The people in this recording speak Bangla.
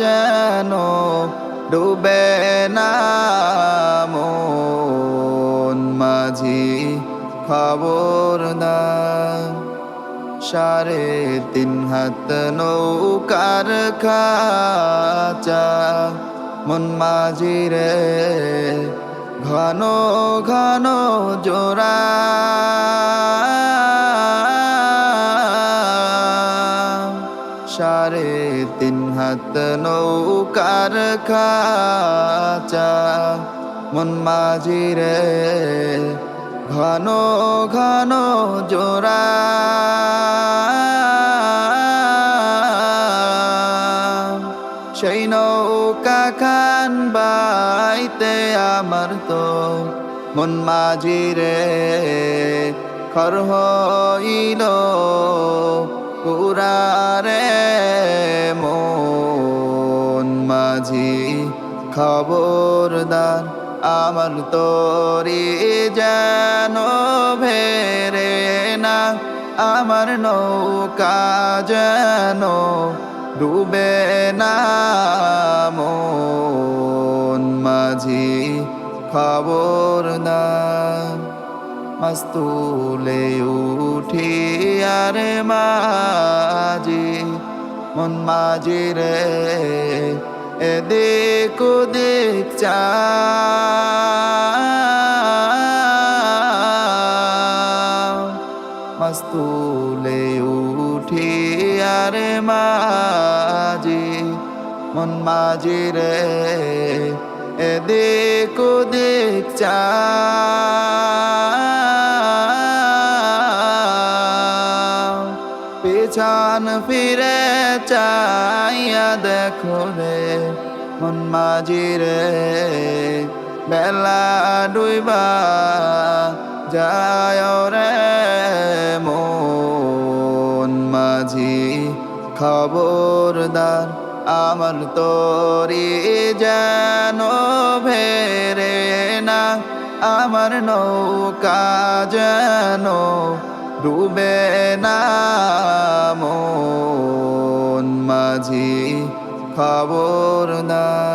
যেন ডুবে না মন মাঝি খবরদার। সাড়ে তিন হাত নৌকার খাচা, মন মাঝি রে ঘন ঘন জোড়া। সাড়ে তিন হাত নৌকার খাচা। মন মাঝি রে, ঘন ঘন জোড়া। সেই নৌকা খান বাইতে আমার তো মন মাঝি রে, খর হইল। পুরারে মন মাঝি খবরদার আমার তোরি যেন ভেরে না, আমার নৌকা যেন ডুবে না। মন মাঝি খবরদার মস্তুলে উঠি আরে মাঝি, মন মাঝি রে, এদিক ওদিক চা। উঠি আরে মাঝি, মন মাঝি রে, এদিক ওদিক চা। পিছন ফিরে চাইয়া দেখো রে, মন মাঝি রে। বেলা ডুইবা যায় রে, মন মাঝি খবরদার আমার তোরি যেন ভেরে না, আমার নৌকা যেন ডুবে না মন মাঝি খবরদার